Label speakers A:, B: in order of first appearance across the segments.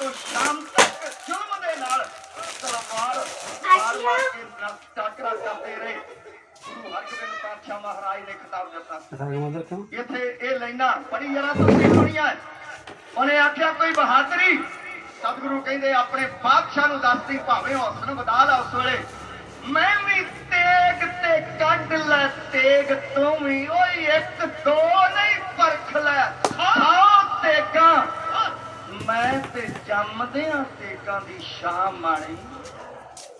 A: ਤੋਂ ਸ਼ਾਮ ਤੱਕ ਜ਼ੁਲਮ ਦੇ ਨਾਲ ਤਲਵਾਰ ਮਾਰ ਮਾਰ ਕੇ ਨ- ਟਾਕਰਾ ਕਰਦੇ ਰਹੇ। ਗੁਰੂ ਹਰਗੋਬਿੰਦ ਪਾਤਸ਼ਾਹ ਮਹਾਰਾਜ ਨੇ ਖਿਤਾਬ ਦਿੱਤਾ।
B: ਸੰਗਮਦਰ ਕਿਉਂ?
A: ਇੱਥੇ ਇਹ ਲਾਈਨਾਂ ਬੜੀ ਜਰਾ ਤੁਸੀਂ ਸੁਣੀਆਂ ਹੈ। ਉਹਨੇ ਆਖਿਆ ਕੋਈ ਬਹਾਦਰੀ? ਸਤਿਗੁਰੂ ਕਹਿੰਦੇ ਆਪਣੇ ਬਾਦਸ਼ਾਹ ਨੂੰ ਦੱਸਦੀ ਭਾਵੇਂ ਹੌਸਨ ਵਧਾ ਲਾ ਉਸ ਵੇਲੇ। ਮੈਂ ਵੀ ਤੇਗ ਤੇ ਕੱਢ ਲੈ ਤੇਗ ਤੂੰ ਵੀ ਓਏ ਇੱਕ ਦੋ ਨਹੀਂ ਪਰਖ ਲੈ। ਮੈਂ ਤੇ ਜੰਮਦਿਆਂ ਤੇਗਾਂ ਦੀ ਸ਼ਾਮ ਮਾਣੀ।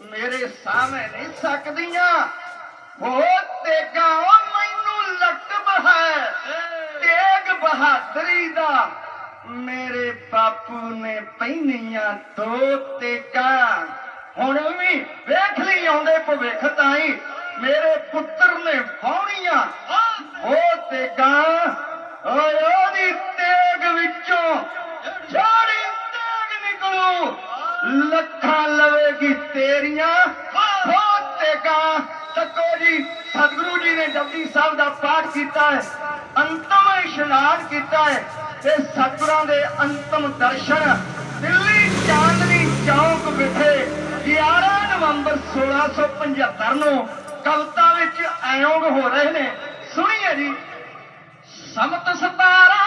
A: ਮੇਰੇ ਸਾਹਮਣੇ ਨਹੀਂ ਸਕਦੀਆਂ। ਹੋ ਤੇਗਾ ਉਹ ਮੈਨੂੰ ਲਕਬ ਹੈ। ਤੇਗ ਬਹਾਦਰੀ ਦਾ ਮੇਰੇ ਬਾਪੂ ਨੇ ਪਹਿਨੀਆਂ ਦੋ ਤੇਗਾਂ। ਹੁਣ ਵੀ ਵੇਖ ਲਈ ਆਉਂਦੇ ਭਵਿੱਖ ਤਾਈ। ਮੇਰੇ ਪੁੱਤਰ ਨੇ ਫਾਉਣੀਆਂ ਉਹ ਤੇਗਾਂ। ਓਏ ਉਹਦੀ ਤੇਗ ਵਿੱਚੋਂ ਲੱਖਾਂ ਲਵੇਗੀ ਤੇਰੀਆਂ। ਬਹੁਤ ਤੇਗਾ। ਤੱਕੋ ਜੀ ਸਤਿਗੁਰੂ ਜੀ ਨੇ ਜਪਜੀ ਸਾਹਿਬ ਦਾ ਪਾਠ ਕੀਤਾ ਹੈ। ਅੰਤਮ ਇਸ਼ਨਾਨ ਕੀਤਾ ਹੈ। ਤੇ ਸਤਿਗੁਰਾਂ ਦੇ ਅੰਤਮ ਦਰਸ਼ਨ ਦਿੱਲੀ ਚਾਂਦਨੀ ਚੌਕ ਵਿਖੇ 11 ਨਵੰਬਰ 1675 ਨੂੰ ਕਵਿਤਾ ਵਿੱਚ ਆਯੋਗ ਹੋ ਰਹੇ ਨੇ। ਸੁਣੀਏ ਜੀ। ਸਮਤ 1700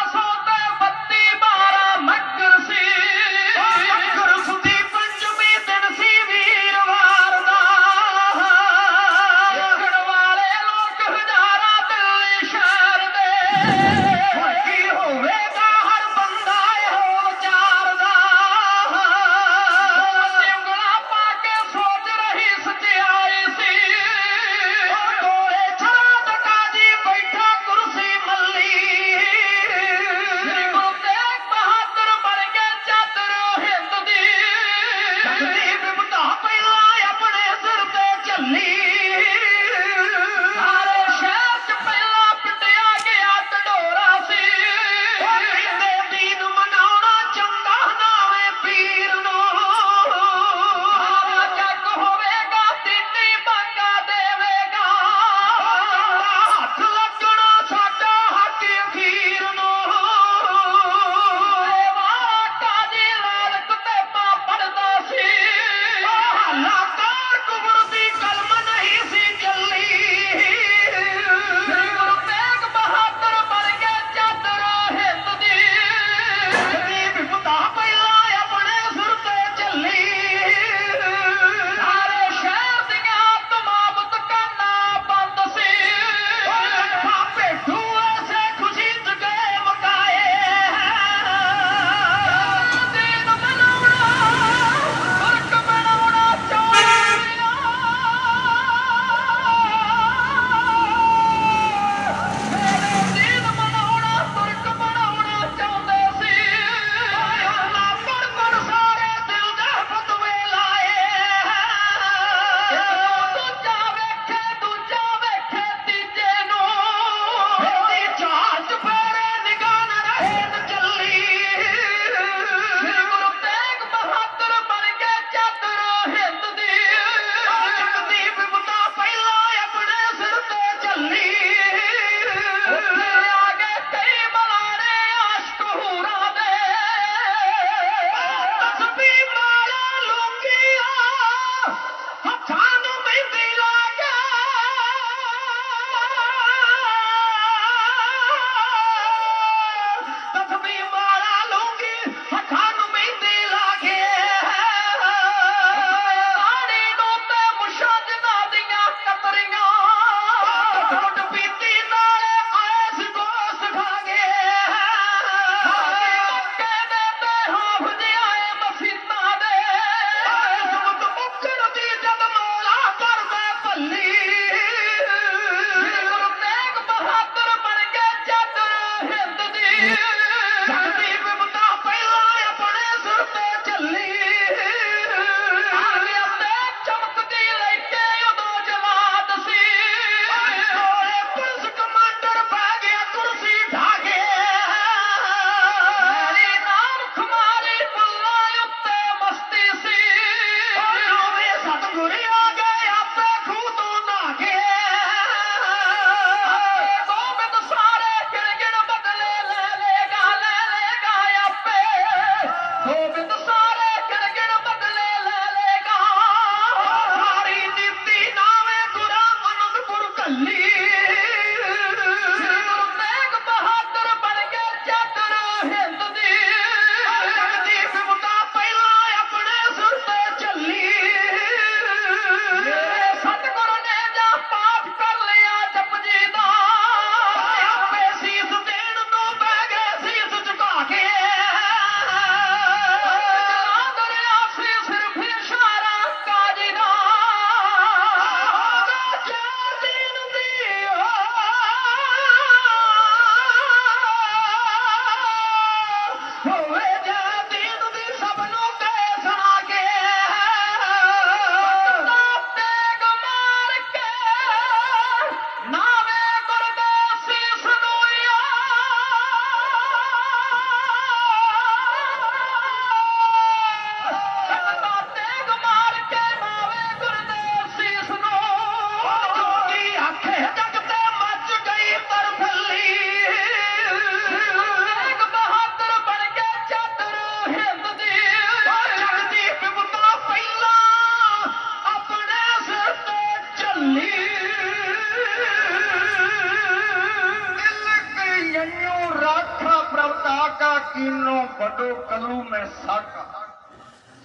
A: ਲਾਡੋ ਕੱਲੂ ਮੈਂ ਸਾਕਾ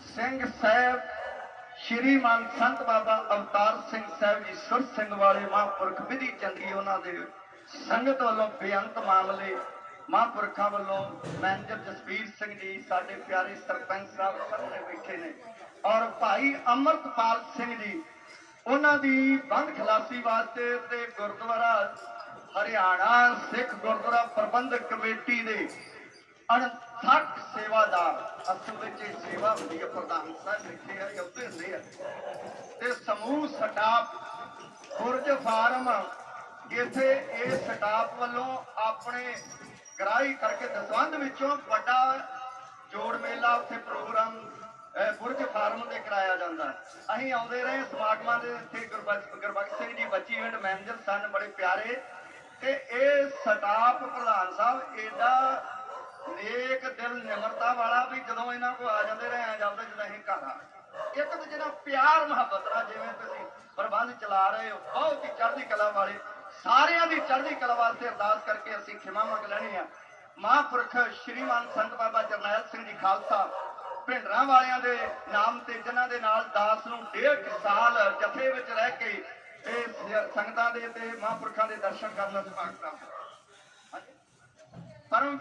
A: ਸਿੰਘ ਸਾਹਿਬ, ਸ਼੍ਰੀ ਸੰਤ ਬਾਬਾ ਅਵਤਾਰ ਸਿੰਘ ਸਾਹਿਬ ਜੀ, ਸੁਰ ਸਿੰਘ ਵਾਲੇ ਮਹਾਂਪੁਰਖ ਵਿਧੀ ਚੰਗੀ ਉਹਨਾਂ ਦੇ ਸੰਗਤ ਵੱਲੋਂ ਬੇਅੰਤ ਮਾਮਲੇ ਮਹਾਂਪੁਰਖਾਂ ਵੱਲੋਂ ਮੈਨੇਜਰ ਜਸਵੀਰ ਸਿੰਘ ਜੀ, ਸਾਡੇ ਪਿਆਰੇ ਸਰਪੰਚ ਸਾਹਿਬ ਸਾਹਮਣੇ ਬੈਠੇ ਨੇ ਔਰ ਭਾਈ ਅਮਰਤਪਾਲ ਸਿੰਘ ਜੀ, ਉਹਨਾਂ ਦੀ ਬੰਦ ਖਲਾਸੀ ਵਾਸਤੇ ਤੇ ਗੁਰਦੁਆਰਾ ਹਰਿਆਣਾ ਸਿੱਖ ਗੁਰਦੁਆਰਾ ਪ੍ਰਬੰਧਕ ਕਮੇਟੀ ਦੇ ਅਣਥੱਕ ਸੇਵਾਦਾਰ ਅਸਲ ਵਿੱਚ ਇਹ ਸੇਵਾ ਹੁੰਦੀ ਹੈ ਪ੍ਰਧਾਨ ਸਾਹਿਬ ਲਿਖੇ ਆ ਉੱਤੇ ਹੁੰਦੇ ਆ। ਤੇ ਸਮੂਹ ਸਟਾਫ, ਬੁਰਜ ਫਾਰਮ, ਜਿੱਥੇ ਇਹ ਸਟਾਫ ਵੱਲੋਂ ਆਪਣੇ ਗ੍ਰਾਹੀ ਕਰਕੇ ਦਸਵੰਦ ਵਿੱਚੋਂ ਵੱਡਾ ਜੋੜ ਮੇਲਾ ਉੱਥੇ ਪ੍ਰੋਗਰਾਮ ਬੁਰਜ ਫਾਰਮ ਤੇ ਕਰਾਇਆ ਜਾਂਦਾ ਅਸੀਂ ਆਉਂਦੇ ਰਹੇ ਸਮਾਗਮਾਂ ਦੇ ਇੱਥੇ, ਗੁਰਬਖਸ਼ ਗੁਰਬਖਸ਼ ਸਿੰਘ ਜੀ, ਬੱਚੀ ਇਵੈਂਟ ਮੈਨੇਜਰ ਸਨ ਬੜੇ ਪਿਆਰੇ। ਤੇ ਇਹ ਸਟਾਫ, ਪ੍ਰਧਾਨ ਸਾਹਿਬ, ਇਹਦਾ ਨੇਕ ਦਿਲ ਨਿਮਰਤਾ ਵਾਲਾ ਵੀ ਜਦੋਂ ਇਹਨਾਂ ਕੋ ਆ ਜਾਂਦੇ ਰਹੇ ਆ ਜਾਂਦੇ ਜਦੋਂ ਅਸੀਂ ਘਰ ਆ ਇੱਕ ਦੂਜੇ ਨਾਲ ਪਿਆਰ, ਮੁਹੱਬਤ ਨਾਲ ਜਿਵੇਂ ਤੁਸੀਂ ਪ੍ਰਬੰਧ ਚਲਾ ਰਹੇ ਹੋ, ਬਹੁਤ ਹੀ ਚੜ੍ਹਦੀ ਕਲਾ ਵਾਲੇ, ਸਾਰਿਆਂ ਦੀ ਚੜ੍ਹਦੀ ਕਲਾ ਵਾਸਤੇ ਅਰਦਾਸ ਕਰਕੇ ਅਸੀਂ ਖਿਮਾ ਮੰਗ ਲੈਣੀ ਆ। ਮਹਾਂਪੁਰਖ ਸ਼੍ਰੀਮਾਨ ਸੰਤ ਬਾਬਾ ਜਰਨੈਲ ਸਿੰਘ ਜੀ ਖਾਲਸਾ, ਭਿੰਡਰਾਂ ਵਾਲਿਆਂ ਦੇ ਨਾਮ ਤੇ ਜਿਨ੍ਹਾਂ ਦੇ ਨਾਲ ਦਾਸ ਨੂੰ ਡੇਢ ਸਾਲ ਜਥੇ ਵਿੱਚ ਰਹਿ ਕੇ ਇਹ ਸੰਗਤਾਂ ਦੇ ਤੇ ਮਹਾਂਪੁਰਖਾਂ ਦੇ ਦਰਸ਼ਨ ਕਰਨ ਦਾ ਸੁਭਾਗ ਪ੍ਰਾਪਤ ਪਰਮ